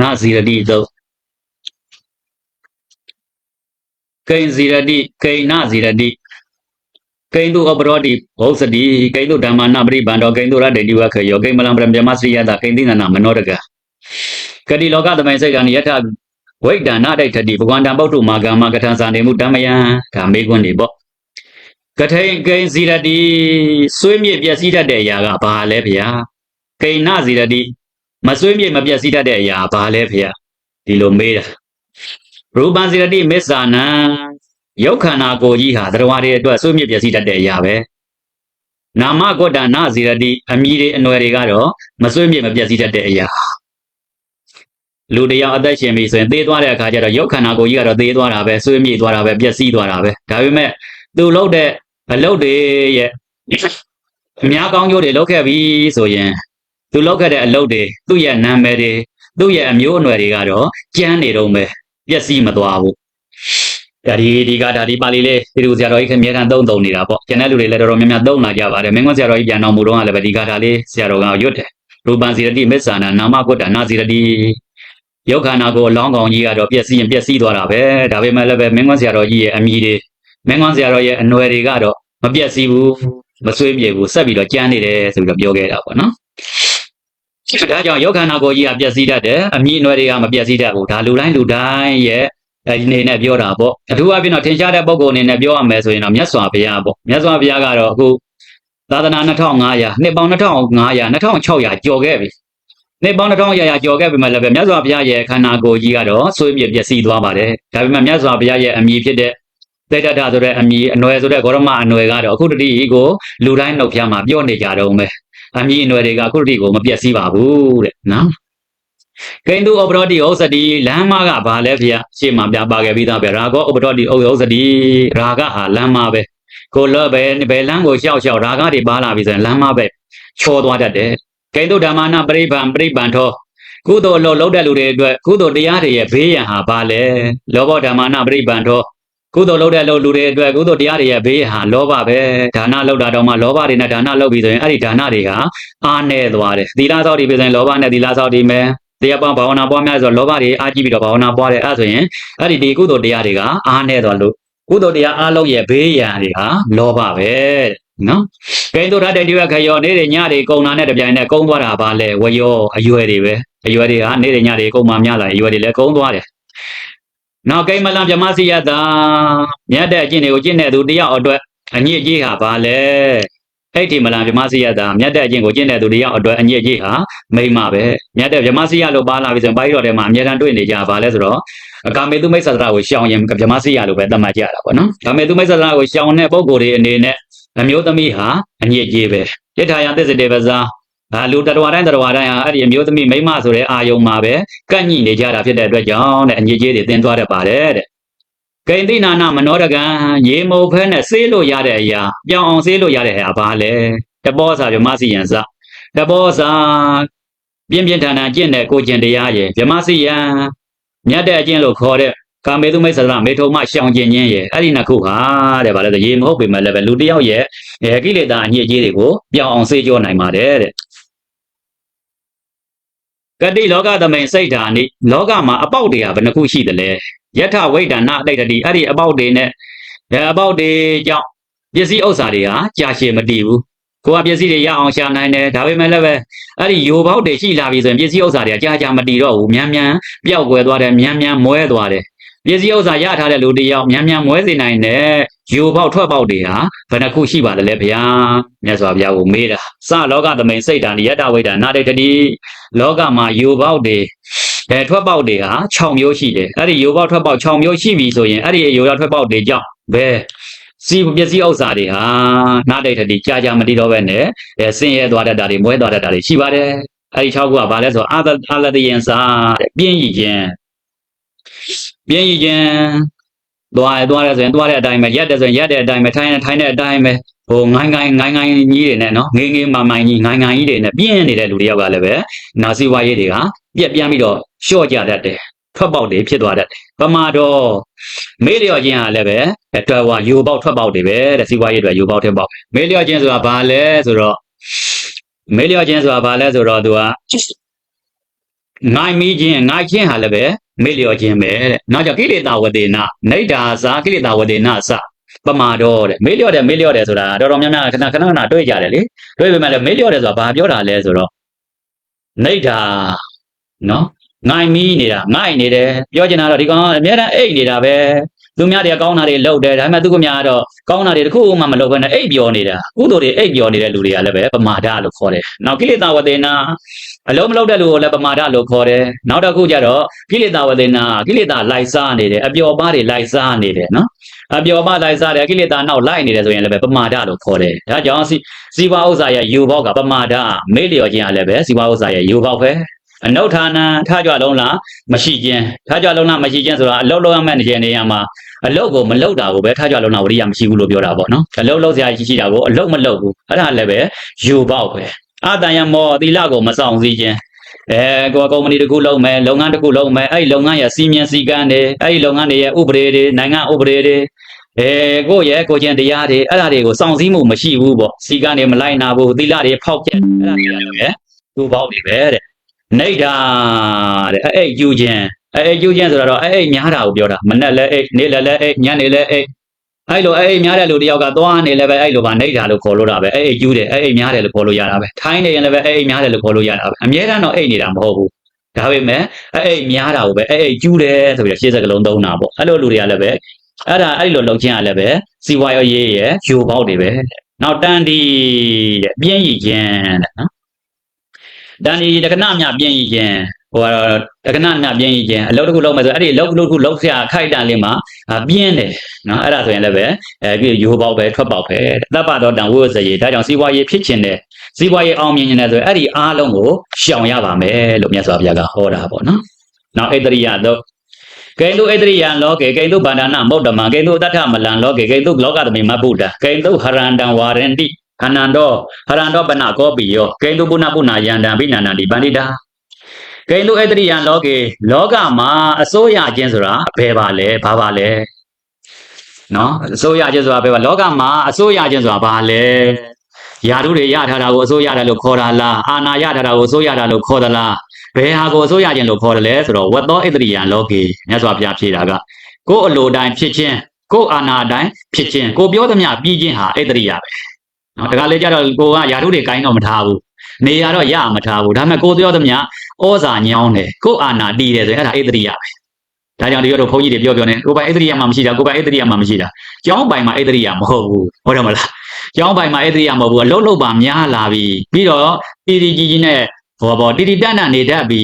နာဇီရတိသုတ်ကိဉ္စီရတိကိဏဇီရတိကိဉ္တုအပရောတိဘောဇတိကိဉ္တုဓမ္မနာပရိဗန္တောကိဉ္တုရတေတိဝခေယောကိမ္မလံပရမြမစရိယတာကိဉ္တိနနာမနောတကကတိလောကသမိုင်းစိတ်ကနိယထဝိဒ္ဒနာဒိဋ္ဌတိဘဂဝန္တံပုတ္တုမာဂမကထံဇာနေမှုတမယံဒါမေခွန်းနေပေါ့ကထိန်ကိဉ္စီရတိဆွေးမြေ့ပျက်စီးတတ်တဲ့အရာကဘာလဲဗျာကိဏဇီရတိ မဆွေးမြေ့မပျက်စီးတတ်တဲ့အရာဘာလဲဗျာဒီလိုမေးတာရူပံဇီရတိမစ္ဆာနံယုတ်ခန္ဓာကိုယ်ကြီးဟာတရားတွေအတွက်ဆွေးမြေ့ပျက်စီးတတ်တဲ့အရာပဲနာမကောတနာဇီရတိအမိတွေအနွယ်တွေကတော့မဆွေးမြေ့မပျက်စီးတတ်တဲ့အရာလူတယောက်အသက်ရှင်ပြီဆိုရင်သေသွားတဲ့အခါကျတော့ယုတ်ခန္ဓာကိုယ်ကြီးကတော့သေသွားတာပဲဆွေးမြေ့သွားတာပဲပျက်စီးသွားတာပဲဒါပေမဲ့သူလုပ်တဲ့အလုပ်တွေရဲ့အများကောင်းကျိုးတွေလုပ်ခဲ့ပြီဆိုရင် သူလုပ်ခဲ့တဲ့အလုပ်တွေသူ့ရဲ့နာမည်တွေသူ့ရဲ့အမျိုးအနွယ်တွေကတော့ကျမ်းနေတော့မယ်ပျက်စီးမသွားဘူးဒါဒီဒီကဒါဒီပါဠိလေးဒီလိုဆရာတော်ကြီးခင်အများထန်သုံးသုံးနေတာပေါ့ကျန်တဲ့လူတွေလည်းတော်တော်များများသုံးလာကြပါတယ်မင်းကွန်းဆရာတော်ကြီးပြန်တော်မူတော့ကလည်းပဲဒီကဒါလေးဆရာတော်ကရွတ်တယ်ရူပံစီရတိမစ္ဆာနာနာမကွတ္တနာစီရတိယုတ်ခန္ဓာကိုအလောင်းကောင်ကြီးကတော့ပျက်စီးရင်ပျက်စီးသွားတာပဲဒါပေမဲ့လည်းပဲမင်းကွန်းဆရာတော်ကြီးရဲ့အမိတွေမင်းကွန်းဆရာတော်ရဲ့အနွယ်တွေကတော့မပျက်စီးဘူးမဆွေးပြေဘူးဆက်ပြီးတော့ကြမ်းနေတယ်ဆိုပြီးတော့ပြောခဲ့တာပေါ့နော် ဒါကြောင့်ယောခန္ဓာကိုယ်ကြီးကပျက်စီးတတ်တယ်အမြင့်အနွယ်တွေကမပျက်စီးတတ်ဘူးဒါလူတိုင်းလူတိုင်းရဲ့အဲဒီနေနဲ့ပြောတာပေါ့အထူးအပြင်တော့ထင်ရှားတဲ့ပုံကိုယ်အနေနဲ့ပြောရမယ်ဆိုရင်တော့မြတ်စွာဘုရားပေါ့မြတ်စွာဘုရားကတော့အခုသာသနာ2500နှစ်ပေါင်း2500 2600ကျော်ခဲ့ပြီနှစ်ပေါင်း2500ကျော်ခဲ့ပြီမှလည်းပဲမြတ်စွာဘုရားရဲ့ခန္ဓာကိုယ်ကြီးကတော့ဆွေးမြေ့ပျက်စီးသွားပါတယ်ဒါပေမဲ့မြတ်စွာဘုရားရဲ့အမည်ဖြစ်တဲ့သေတ္တဆိုတဲ့အမည်အနွယ်ဆိုတဲ့ဂေါရမအနွယ်ကတော့အခုတတိကိုလူတိုင်းနှုတ်ဖျားမှာပြောနေကြတော့မယ် အမည်အနွယ်တွေကအခုတတိကိုမပျက်စီးပါဘူးတဲ့နော်ကိန္တုဩပရောတိဩစတိလမ်းမကဘာလဲဖေရှေ့မှာပြပါခဲ့ပြီးသားပဲရာဂောဩပရောတိဩဩစတိရာဂဟာလမ်းမပဲကိုလောပဲဘယ်လမ်းကိုရှောက်ရှောက်ရာဂတွေပါလာပြီဆိုရင်လမ်းမပဲချောသွားတတ်တယ်ကိန္တုဓမ္မနာပရိပံပရိပံထောကုသိုလ်လို့လောက်တဲ့လူတွေအတွက်ကုသိုလ်တရားတွေရဲ့ဘေးရန်ဟာဘာလဲလောဘဓမ္မနာပရိပံထော ကုသိုလ်လုပ်တဲ့လူလူတွေအတွက်ကုသိုလ်တရားတွေရဲ့ဘေးဟာလောဘပဲဒါနလုပ်တာတော့မှလောဘတွေနဲ့ဒါနလုပ်ပြီးဆိုရင်အဲ့ဒီဒါနတွေကအားနေသွားတယ်သီလဆောက်တည်ပြီးဆိုရင်လောဘနဲ့သီလဆောက်တည်မယ်တရားပေါင်းဘာဝနာပွားများဆိုလောဘတွေအားကြီးပြီးတော့ဘာဝနာပွားတယ်အဲ့ဆိုရင်အဲ့ဒီဒီကုသိုလ်တရားတွေကအားနေသွားလို့ကုသိုလ်တရားအားလုံးရဲ့ဘေးရန်တွေဟာလောဘပဲနော်ကိန်းတို့ရတဲ့ဒီဝခရောနေတဲ့ညတွေကုံတာနဲ့တပြိုင်နက်ကုန်းသွားတာပါလဲဝရောအရွယ်တွေပဲအရွယ်တွေဟာနေတဲ့ညတွေကုံမှများလာအရွယ်တွေလည်းကုန်းသွားတယ် နောက်ကိမ္မလံဗြဟ္မစီယတာမြတ်တဲ့အကျင့်တွေကိုကျင့်တဲ့သူတယောက်အတွက်အညစ်အကြေးဟာဘာလဲအဲ့ဒီမလံဗြဟ္မစီယတာမြတ်တဲ့အကျင့်ကိုကျင့်တဲ့သူတယောက်အတွက်အညစ်အကြေးဟာမိမ့်မပဲမြတ်တဲ့ဗြဟ္မစီယလို့ပါလာပြီဆိုရင်ဘာကြီးတော်ထဲမှာအများတန်းတွေ့နေကြပါလဲဆိုတော့အကာမေတုမိတ်ဆဒရာကိုရှောင်ရင်ဗြဟ္မစီယလို့ပဲသတ်မှတ်ကြတာပေါ့နော်ကာမေတုမိတ်ဆဒရာကိုရှောင်တဲ့ပုံကိုယ်တွေအနေနဲ့အမျိုးသမီးဟာအညစ်အကြေးပဲယထာယသစ္စတေပဇာ အာလူတတော်တိုင်းတတော်တိုင်းဟာအဲ့ဒီအမျိုးသမီးမိန်းမဆိုတဲ့အာယုံမှာပဲကန့်ညိနေကြတာဖြစ်တဲ့အတွက်ကြောင့်တဲ့အညစ်အကြေးတွေတင်သွားတတ်ပါတယ်တဲ့ကိန္တိနာနာမနောရကံရေမုတ်ဖဲနဲ့ဆေးလို့ရတဲ့အရာပြောင်းအောင်ဆေးလို့ရတဲ့အရာဘာလဲတပောစာဗြမစီယံစတပောစာပြင်းပြင်းထန်ထန်ကျင့်တဲ့ကိုကျင့်တရားရဲ့ဗြမစီယံမြတ်တဲ့အကျင့်လို့ခေါ်တဲ့ကာမေတုမိတ်ဆရာမေထုံမရှောင်ကျင်ခြင်းရဲ့အဲ့ဒီနှစ်ခုဟာတဲ့ဗါလဲဆိုရေမဟုတ်ပေမဲ့လည်းပဲလူတစ်ယောက်ရဲ့ကိလေသာအညစ်အကြေးတွေကိုပြောင်းအောင်ဆေးကြောနိုင်ပါတယ်တဲ့ ကတိလောကသမိန်စိတ်ဓာနိလောကမှာအပေါက်တွေကဘယ်နှခုရှိသလဲယထဝိဒ္ဒနာအတိတ်တတိအဲ့ဒီအပေါက်တွေနဲ့အပေါက်တွေကြောင့်ပစ္စည်းဥစ္စာတွေဟာကြာရှည်မတည်ဘူးကိုကပစ္စည်းတွေရအောင်ရှာနိုင်တယ်ဒါပေမဲ့လည်းပဲအဲ့ဒီယိုပေါက်တွေရှိလာပြီဆိုရင်ပစ္စည်းဥစ္စာတွေကကြာကြာမတည်တော့ဘူးမြန်မြန်ပျောက်ကွယ်သွားတယ်မြန်မြန်မွဲသွားတယ်ပစ္စည်းဥစ္စာရထားတဲ့လူတယောက်မြန်မြန်မွဲစေနိုင်တဲ့ယို ပေါက်ထွက်ပေါက်တွေဟာဘယ်နှခုရှိပါသလဲဗျာမြတ်စွာဘုရားကိုမေးတာစလောကသမိန်စိတ်တန်ယတဝိဒ္ဒနာဒိဋ္ဌတိလောကမှာယိုပေါက်တွေအဲထွက်ပေါက်တွေဟာ6မျိုးရှိတယ်အဲ့ဒီယိုပေါက်ထွက်ပေါက်6မျိုးရှိပြီဆိုရင်အဲ့ဒီယိုရောက်ထွက်ပေါက်တွေကြောင့်ဘယ်စီပစ္စည်းဥစ္စာတွေဟာနာဒိဋ္ဌတိကြာကြာမတည်တော့ပဲနဲ့အဲဆင်းရဲသွားတတ်တာတွေမွဲသွားတတ်တာတွေရှိပါတယ်အဲ့ဒီ6ခုကဘာလဲဆိုတော့အာသအာလတယင်စာတဲ့ပြင်းရည်ခြင်းပြင်းရည်ခြင်း သွားရသွားရဆိုရင်သွားတဲ့အတိုင်းပဲရက်တယ်ဆိုရင်ရက်တဲ့အတိုင်းပဲထိုင်ရထိုင်တဲ့အတိုင်းပဲဟိုငိုင်းငိုင်းငိုင်းငိုင်းကြီးတွေနဲ့နော်ငေးငေးမမိုင်းကြီးငိုင်းငိုင်းကြီးတွေနဲ့ပြင်းနေတဲ့လူတယောက်ကလည်းပဲနာစီဝါရေးတွေကပြက်ပြန်းပြီးတော့လျှော့ကြတတ်တယ်ထွက်ပေါက်တွေဖြစ်သွားတတ်တယ်ပမာတော့မေးလျော့ခြင်းဟာလည်းပဲအတွက်ဝယူပေါက်ထွက်ပေါက်တွေပဲတဲ့စီဝါရေးတွေယူပေါက်ထွက်ပေါက်မေးလျော့ခြင်းဆိုတာဘာလဲဆိုတော့မေးလျော့ခြင်းဆိုတာဘာလဲဆိုတော့သူကငိုင်မီးခြင်းငိုင်ခြင်းဟာလည်းပဲ မေ့လျော့ခြင်းပဲတဲ့နောက်ကြောင့်ကိလေသာဝတေနနေဒါစာကိလေသာဝတေနစပမာတော့တဲ့မေ့လျော့တယ်မေ့လျော့တယ်ဆိုတာတော်တော်များများခဏခဏခဏတွေ့ကြတယ်လေတွေ့ပေမဲ့လည်းမေ့လျော့တယ်ဆိုတာဘာပြောတာလဲဆိုတော့နေဒါနော်ငိုင်မီးနေတာငိုင်နေတယ်ပြောချင်တာတော့ဒီကောင်ကအများတန်းအိတ်နေတာပဲ သူများတွေကကောင်းတာတွေလုပ်တယ်ဒါပေမဲ့သူကများကတော့ကောင်းတာတွေတခုမှမလုပ်ဘဲနဲ့အိတ်ပြောနေတာကုသိုလ်တွေအိတ်ပြောနေတဲ့လူတွေကလည်းပဲပမာဒလို့ခေါ်တယ်နောက်ကိလေသာဝတေနအလုံးမလုံးတဲ့လူကိုလည်းပမာဒလို့ခေါ်တယ်နောက်တစ်ခုကျတော့ကိလေသာဝတေနကိလေသာလိုက်စားနေတယ်အပျော်ပါးတွေလိုက်စားနေတယ်နော်အပျော်ပါးလိုက်စားတယ်ကိလေသာနောက်လိုက်နေတယ်ဆိုရင်လည်းပဲပမာဒလို့ခေါ်တယ်ဒါကြောင့်စီစီဝါဥစ္စာရဲ့ယူပေါက်ကပမာဒမေ့လျော်ခြင်းကလည်းပဲစီဝါဥစ္စာရဲ့ယူပေါက်ပဲ အနုဌာနထားကြလုံးလားမရှိခြင်းထားကြလုံးလားမရှိခြင်းဆိုတာအလုံးလုံးရမယ့်နေရာမှာအလုတ်ကိုမလုတ်တာကိုပဲထားကြလုံးလားဝရိယမရှိဘူးလို့ပြောတာပေါ့နော်အလုတ်လုတ်စရာရှိရှိတာကိုအလုတ်မလုတ်ဘူးအဲ့ဒါလည်းပဲယူပေါက်ပဲအတန်ယမောသီလကိုမဆောင်စည်းခြင်းအဲကိုယ်ကုမ္ပဏီတစ်ခုလုပ်မယ်လုပ်ငန်းတစ်ခုလုပ်မယ်အဲ့ဒီလုပ်ငန်းရဲ့စီမံစည်းကမ်းတွေအဲ့ဒီလုပ်ငန်းတွေရဲ့ဥပဒေတွေနိုင်ငံဥပဒေတွေအဲကိုယ့်ရဲ့ကိုယ်ကျင်တရားတွေအဲ့ဒါတွေကိုစောင့်စည်းမှုမရှိဘူးပေါ့စီကံတွေမလိုက်နာဘူးသီလတွေဖောက်ပြက်အဲ့ဒါတွေလည်းသူ့ဘောက်တွေပဲတဲ့ နေဒါတဲ့အဲ့အဲ့ယူခြင်းအဲ့အဲ့ယူခြင်းဆိုတော့အဲ့အဲ့များတာကိုပြောတာမနဲ့လည်းအဲ့နေ့လည်းလည်းအဲ့ညနေလည်းအဲ့အဲ့လိုအဲ့များတဲ့လူတယောက်ကသွားနေလည်းပဲအဲ့လိုပါနေတာလို့ခေါ်လို့တာပဲအဲ့အဲ့ယူတယ်အဲ့အဲ့များတယ်လို့ခေါ်လို့ရတာပဲထိုင်းနေရင်လည်းပဲအဲ့အဲ့များတယ်လို့ခေါ်လို့ရတာပဲအများတန်းတော့အဲ့နေတာမဟုတ်ဘူးဒါပေမဲ့အဲ့အဲ့များတာကိုပဲအဲ့အဲ့ကျူးတယ်ဆိုပြီးရှေ့စကလုံးသုံးတာပေါ့အဲ့လိုလူတွေကလည်းပဲအဲ့ဒါအဲ့လိုလုံချင်းကလည်းပဲစီဝါရောရေးရဲ့ယူပေါက်တွေပဲနောက်တန်ဒီတဲ့ပြင်းရည်ခြင်းတဲ့နော် တန်ဒီတက္ကနာမြပြင်းရည်ခြင်းဟိုကတော့တက္ကနာမြပြင်းရည်ခြင်းအလုပ်တစ်ခုလုပ်မယ်ဆိုအဲ့ဒီအလုပ်တစ်ခုလုပ်ဆရာခိုက်တန်လေးမှာပြင်းတယ်နော်အဲ့ဒါဆိုရင်လည်းပဲအဲပြီးယူပေါက်ပဲထွက်ပေါက်ပဲတပ်ပတော်တန်ဝိဝစရေဒါကြောင့်စီဝါရေးဖြစ်ခြင်းတဲ့စီးပွားရေးအောင်မြင်နေတယ်ဆိုရင်အဲ့ဒီအားလုံးကိုရှောင်ရပါမယ်လို့မြတ်စွာဘုရားကဟောတာပေါ့နော်။နောက်ဣတရိယတော့ကိန္တုဣတရိယံလောကေကိန္တုဗန္ဒနာမௌတ္တမကိန္တုတတ္ထမလံလောကေကိန္တုလောကသမိမဗုဒ္ဓကိန္တုဟရန္တံဝါရန္တိ ခန္နန္တောဟရန္တောပနကောပိယောကိန္တုပုဏ္ဏပုဏ္ဏယန္တံဘိနန္တတိပန္တိတာကိန္တုဣတရိယံလောကေလောကမှာအစိုးရခြင်းဆိုတာဘယ်ပါလဲဘာပါလဲနော်အစိုးရခြင်းဆိုတာဘယ်ပါလောကမှာအစိုးရခြင်းဆိုတာဘာလဲယာတုတွေရထားတာကိုအစိုးရတယ်လို့ခေါ်တာလားအာနာရထားတာကိုအစိုးရတာလို့ခေါ်သလားဘယ်ဟာကိုအစိုးရခြင်းလို့ခေါ်တယ်လဲဆိုတော့ဝတ်သောဣတရိယံလောကေမြတ်စွာဘုရားဖြေတာကကိုယ်အလိုတိုင်းဖြစ်ခြင်းကိုယ်အာနာတိုင်းဖြစ်ခြင်းကိုပြောသမျှပြီးခြင်းဟာဣတရိယပဲ နော်ဒါကလေးကြတော့ကိုကယာတုတွေကိုင်းတော့မထားဘူးနေရတော့ရမထားဘူးဒါပေမဲ့ကိုပြောသမျှဩဇာညောင်းတယ်ကိုအာနာတီးတယ်ဆိုရင်အဲ့ဒါဣတရိယပဲဒါကြောင့်ဒီလိုဘုန်းကြီးတွေပြောပြောနေကိုပိုင်ဣတရိယမှမရှိတာကိုပိုင်ဣတရိယမှမရှိတာကျောင်းပိုင်မှာဣတရိယမဟုတ်ဘူးဟုတ်တယ်မလားကျောင်းပိုင်မှာဣတရိယမဟုတ်ဘူးအလုတ်လုတ်ပါများလာပြီပြီးတော့တီတီကြီးကြီးနဲ့ဘောဘောတီတီတန်းတန်းနေတတ်ပြီ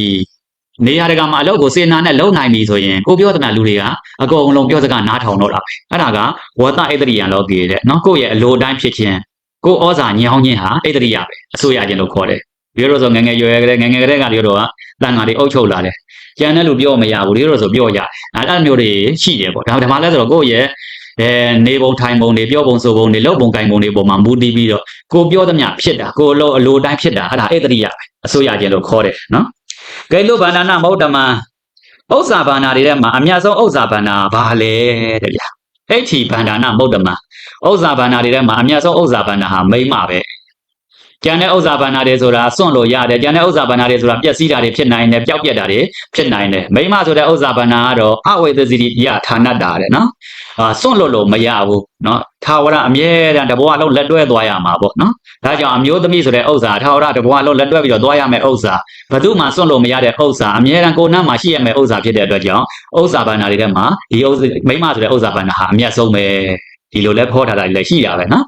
နေရာတကာမှာအလုတ်ကိုစေနာနဲ့လုံနိုင်ပြီဆိုရင်ကိုပြောတဲ့လူတွေကအကုန်လုံးပြောစကားနားထောင်တော့တာပဲအဲ့ဒါကဝတ္တဣတရိယလောကေတဲ့နော်ကိုယ့်ရဲ့အလိုတိုင်းဖြစ်ခြင်း ကိုဩဇာညောင်းခြင်းဟာဣတရိယပဲအစိုးရခြင်းလို့ခေါ်တယ်ပြောလို့ဆိုငငယ်ရွယ်ကလေးငငယ်ကလေးကပြောတော့တန်ဃာတွေအုပ်ချုပ်လာတယ်ကျန်တဲ့လူပြောမရဘူးလေလို့ဆိုပြောရတယ်အဲ့ဒါမျိုးတွေရှိတယ်ပေါ့ဒါဓမ္မလဲဆိုတော့ကိုယ့်ရဲ့အဲနေပုံထိုင်ပုံတွေပြောပုံဆိုပုံတွေလုပ်ပုံကိုင်ပုံတွေပေါ်မှာမူတည်ပြီးတော့ကိုပြောသမျှဖြစ်တာကိုလိုအလိုတိုင်းဖြစ်တာအဲ့ဒါဣတရိယပဲအစိုးရခြင်းလို့ခေါ်တယ်နော်ဂိလုဗန္ဒနာမௌတ္တမဥစ္စာဘာနာတွေထဲမှာအများဆုံးဥစ္စာဘာနာဘာလဲတဲ့ဗျာအိဋ္ဌိဗန္ဒနာမௌတ္တမ ဥစ္စာဘာနာတွေထဲမှာအများဆုံးဥစ္စာဘာနာဟာမိမ့်မပဲကျန်တဲ့ဥစ္စာဘာနာတွေဆိုတာစွန့်လို့ရတယ်ကျန်တဲ့ဥစ္စာဘာနာတွေဆိုတာပျက်စီးတာတွေဖြစ်နိုင်တယ်ပျောက်ပြက်တာတွေဖြစ်နိုင်တယ်မိမဆိုတဲ့ဥစ္စာဘာနာကတော့အဝိသစီရိယဌာနတာတဲ့နော်အာစွန့်လို့လို့မရဘူးနော်ထာဝရအမြဲတမ်းတဘဝလုံးလက်တွဲသွားရမှာပေါ့နော်ဒါကြောင့်အမျိုးသမီးဆိုတဲ့ဥစ္စာထာဝရတဘဝလုံးလက်တွဲပြီးတော့သွားရမယ့်ဥစ္စာဘယ်သူမှစွန့်လို့မရတဲ့ဥစ္စာအမြဲတမ်းကိုယ်နှမ်းမှာရှိရမယ့်ဥစ္စာဖြစ်တဲ့အတွက်ကြောင့်ဥစ္စာဘာနာတွေထဲမှာဒီဥစ္စာမိမဆိုတဲ့ဥစ္စာဘာနာဟာအမြတ်ဆုံးပဲ ဒီလိုလဲဖောထားတာလည်းရှိတာပဲနော်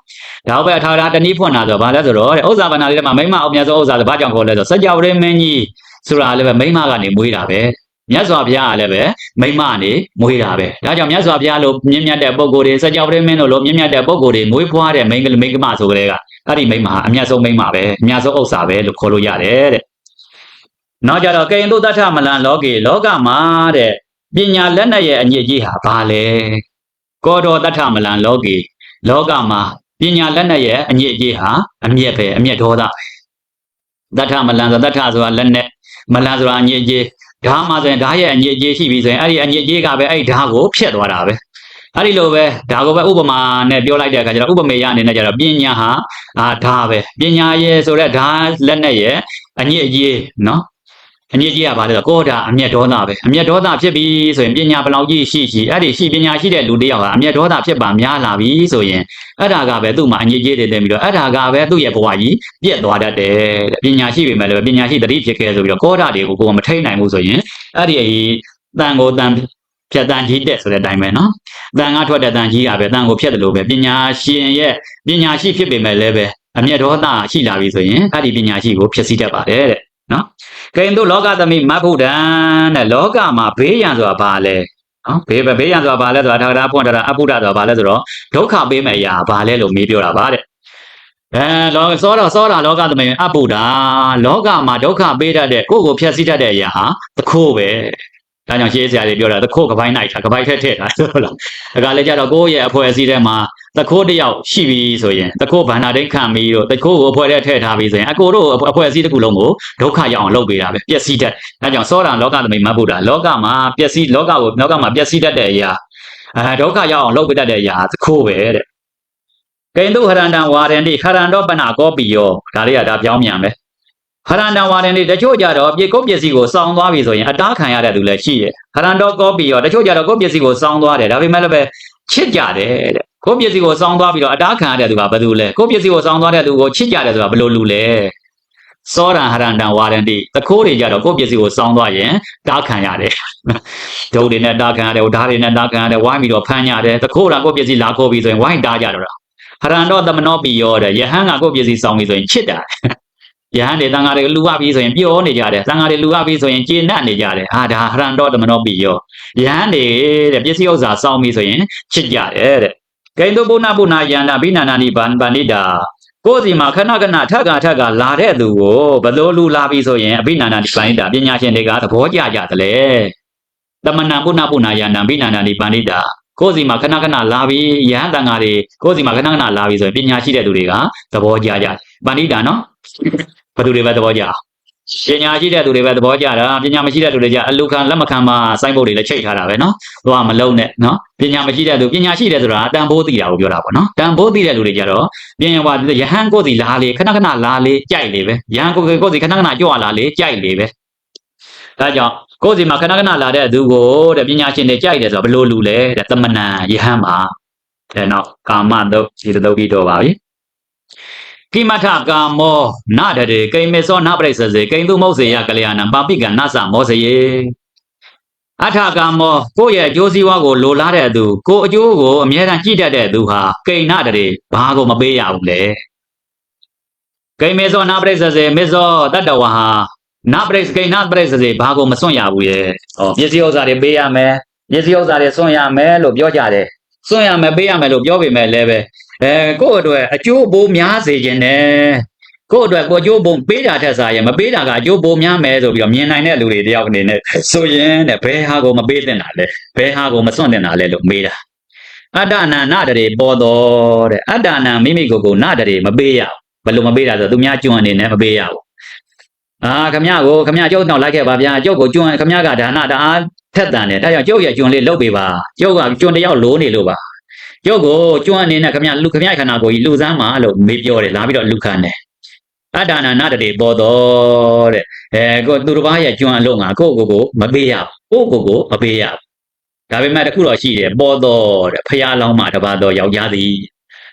ဒါပဲထာဝရတနည်းဖွင့်တာဆိုဘာလဲဆိုတော့ဥစ္စာဘာနာလေးထဲမှာမိမအမြတ်ဆုံးဥစ္စာဆိုဘာကြောင့်ခေါ်လဲဆိုစัจ java ရင်းမင်းကြီးဆိုတာလည်းပဲမိမကနေမွေးတာပဲမြတ်စွာဘုရားကလည်းပဲမိမနေမွေးတာပဲဒါကြောင့်မြတ်စွာဘုရားလိုမြင့်မြတ်တဲ့ပုဂ္ဂိုလ်တွေစัจ java ရင်းမင်းတို့လိုမြင့်မြတ်တဲ့ပုဂ္ဂိုလ်တွေမွေးဖွားတဲ့မိန်းကလေးမိန်းကမဆိုကြတဲ့ကအဲ့ဒီမိမဟာအမြတ်ဆုံးမိမပဲအမြတ်ဆုံးဥစ္စာပဲလို့ခေါ်လို့ရတယ်တဲ့နောက်ကြတော့ကေယံတုတ္ထမလန်လောကေလောကမှာတဲ့ပညာလက်နဲ့ရဲ့အညစ်အကြေးဟာဘာလဲ ကောတော်တ္ထမလန်လောကေလောကမှာပညာလက်နဲ့ရဲ့အညစ်အကြေးဟာအမျက်ပဲအမျက်ဒေါသပဲတထမလန်ဆိုတထဆိုတာလက်နဲ့မလန်ဆိုတာအညစ်အကြေးဓာမှာဆိုရင်ဓာရဲ့အညစ်အကြေးရှိပြီဆိုရင်အဲ့ဒီအညစ်အကြေးကပဲအဲ့ဒီဓာကိုဖျက်သွားတာပဲအဲ့ဒီလိုပဲဒါကိုပဲဥပမာနဲ့ပြောလိုက်တဲ့အခါကျတော့ဥပမေယအနေနဲ့ကျတော့ပညာဟာအာဓာပဲပညာရဲ့ဆိုတဲ့ဓာလက်နဲ့ရဲ့အညစ်အကြေးနော် အညစ်အကြေးကဘာလဲဆိုတော့ကောတာအမျက်ဒေါသပဲအမျက်ဒေါသဖြစ်ပြီဆိုရင်ပညာဘယ်လောက်ကြီးရှိရှိအဲ့ဒီရှိပညာရှိတဲ့လူတစ်ယောက်ဟာအမျက်ဒေါသဖြစ်ပါများလာပြီဆိုရင်အဲ့ဒါကပဲသူ့မှာအညစ်အကြေးတွေတင်ပြီးတော့အဲ့ဒါကပဲသူ့ရဲ့ဘဝကြီးပြက်သွားတတ်တယ်တဲ့ပညာရှိပြီမဲ့လည်းပညာရှိတတိဖြစ်ခဲ့ဆိုပြီးတော့ကောတာတွေကိုကိုယ်ကမထိန်နိုင်ဘူးဆိုရင်အဲ့ဒီတန်ကိုတန်ဖြတ်တန်ကြီးတက်ဆိုတဲ့အတိုင်းပဲနော်တန်ကထွက်တဲ့တန်ကြီးကပဲတန်ကိုဖြတ်တယ်လို့ပဲပညာရှင်ရဲ့ပညာရှိဖြစ်ပေမဲ့လည်းပဲအမျက်ဒေါသရှိလာပြီဆိုရင်အဲ့ဒီပညာရှိကိုဖျက်ဆီးတတ်ပါတယ်တဲ့နော် ကဲတို့လောကသမိမတ်ဖုဒ္ဒံတဲ့လောကမှာဘေးရန်ဆိုတာဘာလဲနော်ဘေးဘေးရန်ဆိုတာဘာလဲဆိုတာထာဂရဖွင့်တာအပုဒ္ဒဆိုတာဘာလဲဆိုတော့ဒုက္ခပေးမဲ့အရာဘာလဲလို့မေးပြောတာပါတဲ့အဲလောစောတော့စောတာလောကသမိအပုဒ္ဒလောကမှာဒုက္ခပေးတတ်တဲ့ကိုယ့်ကိုဖျက်ဆီးတတ်တဲ့အရာဟာသခိုးပဲ ဒါကြောင့်ရှေးဆရာတွေပြောတာသခိုးကပိုင်းနိုင်တာကပိုင်းထက်ထည့်တာဆိုတော့ဒါကလည်းကြတော့ကိုယ့်ရဲ့အဖွဲ့အစည်းထဲမှာတခိုးတစ်ယောက်ရှိပြီဆိုရင်တခိုးဗန္နာတိတ်ခံပြီးတော့တခိုးကိုအဖွဲ့ထဲထည့်ထားပြီးဆိုရင်အကိုတို့အဖွဲ့အစည်းတစ်ခုလုံးကိုဒုက္ခရောက်အောင်လုပ်ပေးတာပဲပျက်စီးတတ်ဒါကြောင့်စောတာလောကသမိတ်မတ်ဗုဒ္ဓလောကမှာပျက်စီးလောကကိုလောကမှာပျက်စီးတတ်တဲ့အရာအဲဒုက္ခရောက်အောင်လုပ်ပေးတတ်တဲ့အရာတခိုးပဲတဲ့ကိန္တုဟရန္တံဝါရန္တိဟရန္တောပနာကောပိယောဒါလေးကဒါပြောင်းမြန်ပဲ ဟရန္တံဝါရန္တိတချို့ကြတော့ပြေကုတ်ပစ္စည်းကိုစောင်းသွားပြီဆိုရင်အတားခံရတဲ့သူလည်းရှိရဲ့ဟရန္တောကောပိယောတချို့ကြတော့ကုတ်ပစ္စည်းကိုစောင်းသွားတယ်ဒါပေမဲ့လည်းပဲချစ်ကြတယ်တဲ့ကိုယ့်ပစ္စည်းကိုစောင်းသွားပြီးတော့အတားခံရတဲ့သူကဘယ်သူလဲကိုယ့်ပစ္စည်းကိုစောင်းသွားတဲ့သူကိုချစ်ကြတယ်ဆိုတာဘယ်လိုလူလဲစောရံဟရန္တံဝါရန္တိတခိုးတွေကြတော့ကိုယ့်ပစ္စည်းကိုစောင်းသွားရင်တားခံရတယ်ဒုတ်တွေနဲ့တားခံရတယ်ဓာတ်တွေနဲ့တားခံရတယ်ဝိုင်းပြီးတော့ဖမ်းရတယ်တခိုးတာကိုယ့်ပစ္စည်းလာခိုးပြီးဆိုရင်ဝိုင်းတားကြတော့ဟရန္တောသမနောပိယောတဲ့ယဟန်ကကိုယ့်ပစ္စည်းစောင်းပြီးဆိုရင်ချစ်တာ ယဟန်တွေတန်ဃာတွေလူဝပြီးဆိုရင်ပျော်နေကြတယ်တန်ဃာတွေလူဝပြီးဆိုရင်ကျေနပ်နေကြတယ်ဟာဒါဟရန္တောသမနောပိယောယဟန်တွေတဲ့ပစ္စည်းဥစ္စာစောင်းပြီးဆိုရင်ချစ်ကြတယ်တဲ့ဂိန္ဒုပုဏ္ဏပုဏ္ဏယန္တာဘိနာနာနိဗန္ဗန္နိတာကိုယ်စီမှာခဏခဏထက်ကထက်ကလာတဲ့သူကိုဘလို့လူလာပြီဆိုရင်အဘိနာနာနိဗန္နိတာပညာရှင်တွေကသဘောကျကြတယ်လေတမဏပုဏ္ဏပုဏ္ဏယန္တာဘိနာနာနိဗန္နိတာကိုယ်စီမှာခဏခဏလာပြီယဟန်တန်ဃာတွေကိုယ်စီမှာခဏခဏလာပြီဆိုရင်ပညာရှိတဲ့သူတွေကသဘောကျကြတယ်ဗန္နိတာနော် ဘယ်သူတွေပဲသဘောကျအောင်ပညာရှိတဲ့သူတွေပဲသဘောကျတာပညာမရှိတဲ့သူတွေကြအလူခံလက်မခံမှစိုင်းဘုတ်တွေလည်းချိတ်ထားတာပဲနော်။တော့မလုံးနဲ့နော်။ပညာမရှိတဲ့သူပညာရှိတယ်ဆိုတာတန်ဖိုးသိတာကိုပြောတာပေါ့နော်။တန်ဖိုးသိတဲ့လူတွေကြတော့ပြင်ဟိုယဟန်ကိုယ်စီလာလေခဏခဏလာလေကြိုက်လေပဲ။ယဟန်ကိုယ်ကိုယ်စီခဏခဏကြွလာလေကြိုက်လေပဲ။ဒါကြောင့်ကိုယ်စီမှာခဏခဏလာတဲ့သူကိုတဲ့ပညာရှင်တွေကြိုက်တယ်ဆိုတော့ဘလို့လူလဲတဲ့သမဏယဟန်မှာတဲ့နောက်ကာမတော့ဒီတုတ်ပြီးတော့ပါပြီ။ ကိမထကာမောနတရေကိမေသောနပရိစ္ဆေကိန္တုမௌစေယကလျာဏပါပိကနသမောစေယအထကာမောကိုယ့်ရဲ့အကျိုးစီးပွားကိုလိုလားတဲ့သူကိုအကျိုးကိုအမြဲတမ်းကြည့်တတ်တဲ့သူဟာကိဏတရေဘာကိုမပေးရဘူးလေကိမေသောနပရိစ္ဆေမေသောတတ္တဝဟာနပရိစ္ကိဏပရိစ္ဆေဘာကိုမစွန့်ရဘူးရဲ့ဟောပစ္စည်းဥစ္စာတွေပေးရမယ်ပစ္စည်းဥစ္စာတွေစွန့်ရမယ်လို့ပြောကြတယ် စွန့်ရမယ်ပေးရမယ်လို့ပြောပေမဲ့လည်းပဲအဲကိုယ့်အတွက်အကျိုးပိုများစေခြင်းနဲ့ကိုယ့်အတွက်ကိုအကျိုးပုံပေးတာထက်စားရင်မပေးတာကအကျိုးပိုများမယ်ဆိုပြီးတော့မြင်နိုင်တဲ့လူတွေတယောက်အနေနဲ့ဆိုရင်တဲ့ဘယ်ဟာကိုမပေးသင့်တာလဲဘယ်ဟာကိုမစွန့်သင့်တာလဲလို့မေးတာအတ္တနာနတရေပေါ်တော်တဲ့အတ္တနာမိမိကိုယ်ကိုနတရေမပေးရဘူးဘယ်လိုမပေးတာဆိုသူများကျွန်းအနေနဲ့မပေးရဘူးအာခမရကိုခမရကျုပ်တော့လိုက်ခဲ့ပါဗျာကျုပ်ကိုကျွန်းခမရကဒါနတအား ထက်တန်တယ်ဒါကြောင့်ကျုပ်ရဲ့ကျွန်းလေးလုတ်ပေးပါကျုပ်ကကျွန်းတယောက်လိုးနေလို့ပါကျုပ်ကိုကျွမ်းအနေနဲ့ခမလူခမခန္ဓာကိုယ်ကြီးလူစမ်းပါလို့မေးပြောတယ်လာပြီးတော့လူခံတယ်အတ္တနာနာတရေပေါ်တော်တဲ့အဲကိုသူတစ်ပါးရဲ့ကျွမ်းအလုံးကကိုယ့်ကိုယ်ကိုမပေးရဘူးကိုယ့်ကိုယ်ကိုမပေးရဘူးဒါပေမဲ့တခုတော့ရှိတယ်ပေါ်တော်တဲ့ဖရာလောင်းမှာတပါတော်ယောက်ျားသည်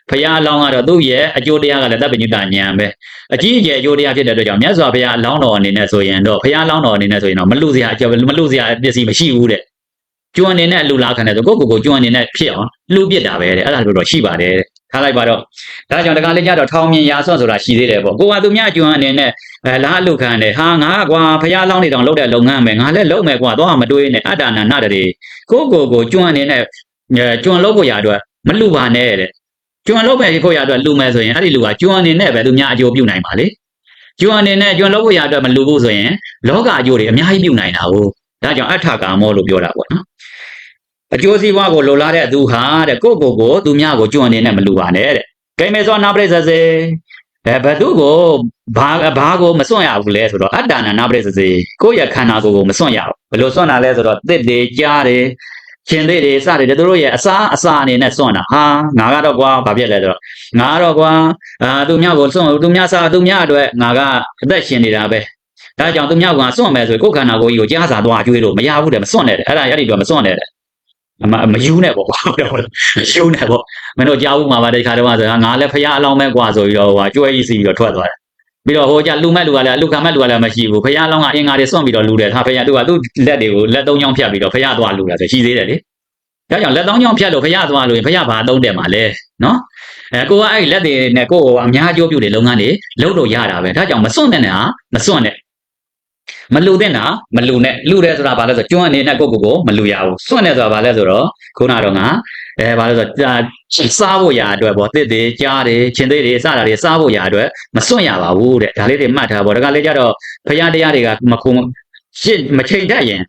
ဖရာလောင်းကတော့သူ့ရဲ့အကျိုးတရားကလည်းတပ်ပညုတဉာဏ်ပဲအကြီးအကျယ်အကျိုးတရားဖြစ်တဲ့အတွက်ကြောင့်မြတ်စွာဘုရားလောင်းတော်အနေနဲ့ဆိုရင်တော့ဖရာလောင်းတော်အနေနဲ့ဆိုရင်တော့မလူစရာမလူစရာပစ္စည်းမရှိဘူးတဲ့ကျွမ်းနေတဲ့လူလားခံတယ်ဆိုကိုကိုကိုကျွမ်းနေတဲ့ဖြစ်အောင်လှုပ်ပစ်တာပဲတဲ့အဲ့ဒါလိုတော့ရှိပါတယ်တဲ့ထားလိုက်ပါတော့ဒါကြောင့်တခါလေးကြတော့ထောင်မြင်ရာဆွဆိုတာရှိသေးတယ်ပေါ့ကိုကသူမြကျွမ်းအနေနဲ့အဲလားအလုခံတယ်ဟာငါကွာဖះလောင်းနေတောင်လုပ်တဲ့လုပ်ငန်းပဲငါလည်းလုပ်မယ်ကွာတော့မတွေးနဲ့အတ္တနာနတရေကိုကိုကိုကျွမ်းအနေနဲ့ကျွမ်းလုပ်ဖို့ရအတွက်မလှူပါနဲ့တဲ့ ကျွမ်းလုပ်မယ်ဖို့ရအတွက်လှူမယ်ဆိုရင်အဲ့ဒီလူကကျွမ်းအနေနဲ့ပဲသူများအကျိုးပြုနိုင်ပါလေကျွမ်းအနေနဲ့ကျွမ်းလုပ်ဖို့ရအတွက်မလှူဖို့ဆိုရင်လောကအကျိုးတွေအများကြီးပြုနိုင်တာဟုတ်ဒါကြောင့်အထကာမောလို့ပြောတာပေါ့နော်အကျိုးစီးပွားကိုလိုလားတဲ့သူဟာတဲ့ကိုကိုကိုသူများကိုကျွမ်းနေနဲ့မလူပါနဲ့တဲ့ဂိမေသောနာပရိစ္ဆေအဲဘသူကိုဘာဘာကိုမစွန့်ရဘူးလဲဆိုတော့အတ္တနာနာပရိစ္ဆေကိုယ့်ရဲ့ခန္ဓာကိုယ်ကိုမစွန့်ရဘူးဘယ်လိုစွန့်တာလဲဆိုတော့တစ်တွေကြားတယ် ရှင်သေးတွေစတယ်သူတို့ရဲ့အစားအစာအနေနဲ့စွန့်တာဟာငါကတော့ကွာဘာဖြစ်လဲဆိုတော့ငါတော့ကွာအာသူများကိုစွန့်သူများစားသူများအတွက်ငါကအသက်ရှင်နေတာပဲဒါကြောင့်သူများကစွန့်မယ်ဆိုရင်ကိုယ်ခန္ဓာကိုယ်ကြီးကိုကြားစာသွားကျွေးလို့မရဘူးတဲ့မစွန့်နဲ့တဲ့အဲ့ဒါအဲ့ဒီတော့မစွန့်နဲ့တဲ့အမမယူနဲ့ပေါ့ကွာဟုတ်တယ်ဟုတ်တယ်မယူနဲ့ပေါ့မင်းတို့ကြားဘူးမှာပါတဲ့ခါတော့ဆိုငါလည်းဖះအလောင်းမဲ့ကွာဆိုပြီးတော့ဟိုကျွဲကြီးစီပြီးတော့ထွက်သွားတယ် ပြီးတော့ဟိုကြလူမဲ့လူကလည်းလူခံမဲ့လူကလည်းမရှိဘူးဖះအလောင်းကအင်္ဂါတွေစွန့်ပြီးတော့လူတယ်ဟာဖះသူကသူ့လက်တွေကိုလက်သုံးချောင်းဖြတ်ပြီးတော့ဖះသွားလူတာဆိုရှိသေးတယ်လေဒါကြောင့်လက်သုံးချောင်းဖြတ်လို့ဖះသွားလို့ရင်ဖះဘာသုံးတယ်မှာလဲနော်အဲကိုကအဲ့လက်တွေနဲ့ကိုကိုအများအကျိုးပြုတဲ့လုပ်ငန်းတွေလုပ်လို့ရတာပဲဒါကြောင့်မစွန့်တဲ့နဲ့ဟာမစွန့်နဲ့မလူတဲ့နာမလူနဲ့လူတယ်ဆိုတာဘာလဲဆိုကျွမ်းအနေနဲ့ကိုကိုကိုမလူရဘူးစွန့်တယ်ဆိုတာဘာလဲဆိုတော့ခုနတော့ငါ အဲဘာလဲဆိုတော့စားဖို့ရာအတွက်ပေါ့တစ်တွေကြားတွေချင်းသေးတွေစတာတွေစားဖို့ရာအတွက်မစွန့်ရပါဘူးတဲ့ဒါလေးတွေမှတ်ထားပေါ့ဒါကလေးကြတော့ဖရာတရားတွေကမခုရှစ်မချိန်တတ်ရင်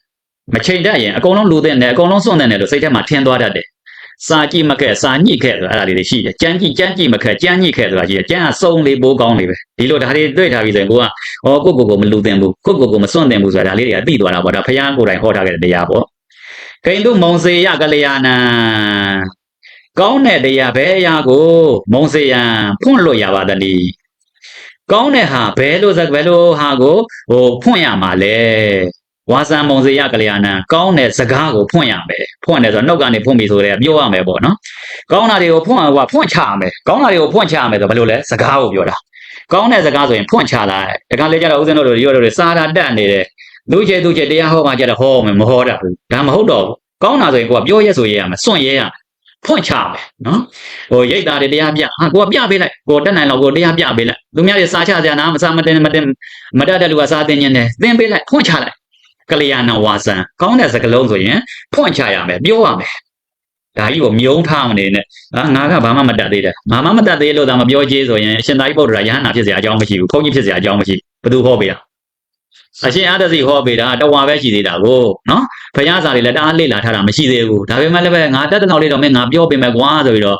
မချိန်တတ်ရင်အကုန်လုံးလူတဲ့နဲ့အကုန်လုံးစွန့်တဲ့နဲ့လို့စိတ်ထဲမှာထင်သွားတတ်တယ်စာကြည့်မခက်စာညှိခက်ဆိုတာအဲ့ဒါလေးတွေရှိတယ်ကြမ်းကြည့်ကြမ်းကြည့်မခက်ကြမ်းညှိခက်ဆိုတာရှိတယ်ကြမ်းကစုံလေးပိုးကောင်းလေးပဲဒီလိုဒါတွေတွေ့ထားပြီဆိုရင်ကိုကဟောကိုကိုကိုမလူတင်ဘူးကိုကိုကိုမစွန့်တင်ဘူးဆိုတာဒါလေးတွေကသိသွားတာပေါ့ဒါဖယားကိုယ်တိုင်ဟောထားခဲ့တဲ့တရားပေါ့ ခိန်တုမုံစေယကလျာဏံကောင်းတဲ့တရားဘယ်အရာကိုမုံစေယံဖွင့်လို့ရပါသနည်းကောင်းတဲ့ဟာဘယ်လိုစဘယ်လိုဟာကိုဟိုဖွင့်ရမှာလဲဝါစံမုံစေယကလျာဏံကောင်းတဲ့စကားကိုဖွင့်ရမယ်ဖွင့်တယ်ဆိုတော့နှုတ်ကနေဖွင့်ပြီဆိုတော့ပြောရမယ်ပေါ့နော်ကောင်းတာတွေကိုဖွင့်ဟိုဖွင့်ချရမယ်ကောင်းတာတွေကိုဖွင့်ချရမယ်ဆိုဘယ်လိုလဲစကားကိုပြောတာကောင်းတဲ့စကားဆိုရင်ဖွင့်ချလိုက်တခါလေကျတော့ဦးဇင်းတို့တို့ရောတို့စားတာတက်နေတယ် လူကျဲသူကျဲတရားဟောမှကြတော့ဟောမယ်မဟောတာဘူးဒါမဟုတ်တော့ဘူးကောင်းတာဆိုရင်ကိုကပြောရဲဆိုရဲရမယ်စွန့်ရဲရမယ်ဖွင့်ချမယ်နော်ဟိုရိတ်သားတွေတရားပြဟာကိုကပြပေးလိုက်ကိုတက်နိုင်တော့ကိုတရားပြပေးလိုက်လူများတွေစာချစရာနာမစာမတင်မတင်မတတ်တဲ့လူကစာတင်ခြင်းနဲ့သင်ပေးလိုက်ဖွင့်ချလိုက်ကလျာဏဝါစံကောင်းတဲ့စကားလုံးဆိုရင်ဖွင့်ချရမယ်ပြောရမယ်ဒါကြီးကိုမြုံထားမနေနဲ့ဟာငါကဘာမှမတတ်သေးတယ်ငါမှမတတ်သေးလို့သာမပြောချေးဆိုရင်အရှင်သာရိပုတ္တရာယဟနာဖြစ်စရာအကြောင်းမရှိဘူးဘုန်းကြီးဖြစ်စရာအကြောင်းမရှိဘူးဘသူဟောပေးတာ အရှင်အာတစီဟောပေးတာတဝါပဲရှိသေးတာကိုနော်ဘုရားစာတွေလည်းတအားလေ့လာထားတာမရှိသေးဘူးဒါပေမဲ့လည်းပဲငါတက်တလောက်လေးတော့မင်းငါပြောပေးမယ်ကွာဆိုပြီးတော့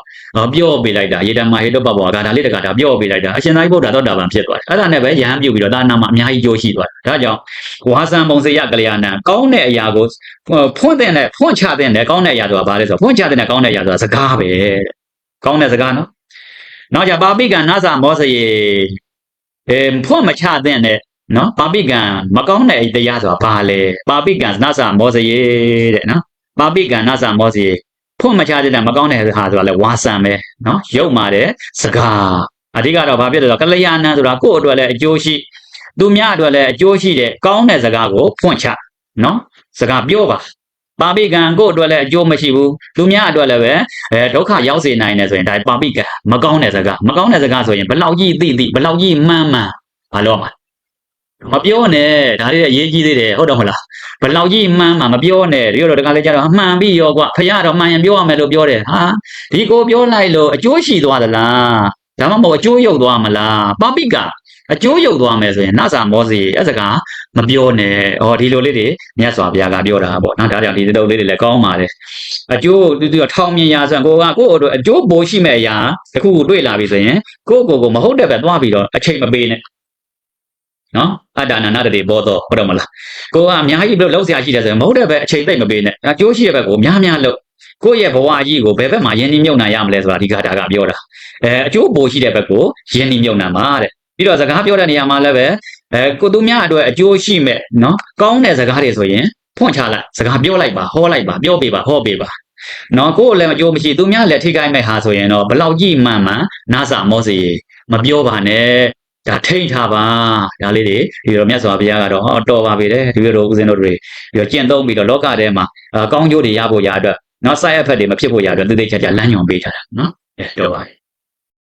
ပြောပေးလိုက်တာယေတမဟေတုပ္ပဘောကဒါလေးတကဒါပြောပေးလိုက်တာအရှင်သာရိပုတ္တရာသောတာပန်ဖြစ်သွားတယ်အဲ့ဒါနဲ့ပဲယဟန်ပြုတ်ပြီးတော့ဒါနာမှာအများကြီးကြိုးရှိသွားတယ်ဒါကြောင့်ဝါစံပုံစေယကလျာဏံကောင်းတဲ့အရာကိုဖွင့်တဲ့နဲ့ဖွင့်ချတဲ့နဲ့ကောင်းတဲ့အရာဆိုတာဘာလဲဆိုတော့ဖွင့်ချတဲ့နဲ့ကောင်းတဲ့အရာဆိုတာစကားပဲတဲ့ကောင်းတဲ့စကားနော်နောက်ကြပါပိကံနာသမောစယေအဲဖွင့်မချတဲ့နဲ့ နော်ပါပိကံမကောင်းတဲ့တရားဆိုတာဘာလဲပါပိကံနာသမောစယေတဲ့နော်ပါပိကံနာသမောစယေဖွင့်မချတဲ့နဲ့မကောင်းတဲ့ဟာဆိုတာလဲဝါစံပဲနော်ရုပ်မာတဲ့စကားအဓိကတော့ဘာဖြစ်လဲဆိုတော့ကလျာဏံဆိုတာကိုယ့်အတွက်လည်းအကျိုးရှိသူများအတွက်လည်းအကျိုးရှိတဲ့ကောင်းတဲ့စကားကိုဖွင့်ချနော်စကားပြောပါပါပိကံကိုယ့်အတွက်လည်းအကျိုးမရှိဘူးသူများအတွက်လည်းပဲအဲဒုက္ခရောက်စေနိုင်တယ်ဆိုရင်ဒါပါပိကံမကောင်းတဲ့စကားမကောင်းတဲ့စကားဆိုရင်ဘလောက်ကြီးသိသိဘလောက်ကြီးမှန်မှန်ဘာလို့မှာ မပြောနဲ့ဒါလေးအရေးကြီးသေးတယ်ဟုတ်တော့မလားဘလောက်ကြီးမှန်မှမပြောနဲ့ဒီလိုတကလည်းကြတော့မှန်ပြီရောကွာဖရတော့မှန်ရင်ပြောရမယ်လို့ပြောတယ်ဟာဒီကိုပြောလိုက်လို့အကျိုးရှိသွားသလားဒါမှမဟုတ်အကျိုးရုပ်သွားမလားပါပိကအကျိုးရုပ်သွားမယ်ဆိုရင်နတ်စာမောစီအဲ့စကားမပြောနဲ့ဟောဒီလိုလေးတွေမြတ်စွာဘုရားကပြောတာပေါ့နော်ဒါကြောင့်ဒီတုပ်လေးတွေလည်းကောင်းပါတယ်အကျိုးသူကထောင်မြင်ရာဆိုရင်ကိုကကိုယ့်အတွက်အကျိုးပိုရှိမဲ့အရာတခုကိုတွေ့လာပြီဆိုရင်ကိုယ့်ကိုယ်ကိုမဟုတ်တဲ့ဘက်သွားပြီးတော့အချိန်မပေးနဲ့ နော်အတ္တနာနာတည်းဘောတော့ဟုတ်တယ်မလားကိုကအများကြီးဘယ်လိုလောက်ဆရာရှိတယ်ဆိုရင်မဟုတ်တဲ့ဘက်အချိန်သိမ့်မပေးနဲ့အကျိုးရှိတဲ့ဘက်ကိုများများလုပ်ကိုယ့်ရဲ့ဘဝကြီးကိုဘယ်ဘက်မှာယဉ်နှီးမြုပ်နှံရမလဲဆိုတာဒီကတာကပြောတာအဲအကျိုးပိုရှိတဲ့ဘက်ကိုယဉ်နှီးမြုပ်နှံပါတဲ့ပြီးတော့စကားပြောတဲ့နေရာမှာလည်းပဲအဲကိုသူများအတွက်အကျိုးရှိမဲ့နော်ကောင်းတဲ့စကားတွေဆိုရင်ဖွင့်ချလိုက်စကားပြောလိုက်ပါဟောလိုက်ပါပြောပေးပါဟောပေးပါနော်ကိုယ်လည်းအကျိုးမရှိသူများလည်းထိခိုက်မဲ့ဟာဆိုရင်တော့ဘလောက်ကြည့်မှန်မှန်နာစာမောစီမပြောပါနဲ့ ဒါထိတ်ထားပါဒါလေးတွေဒီတော့မြတ်စွာဘုရားကတော့ဟောတော်ပါပြီတဲ့ဒီလိုဦးဇင်းတို့တွေပြီးတော့ကျင့်သုံးပြီးတော့လောကထဲမှာကောင်းကျိုးတွေရဖို့ရအတွက်နော် side effect တွေမဖြစ်ဖို့ရအတွက်သူသိချာချာလမ်းညွှန်ပေးထားတာနော်အဲတော်ပါပြီ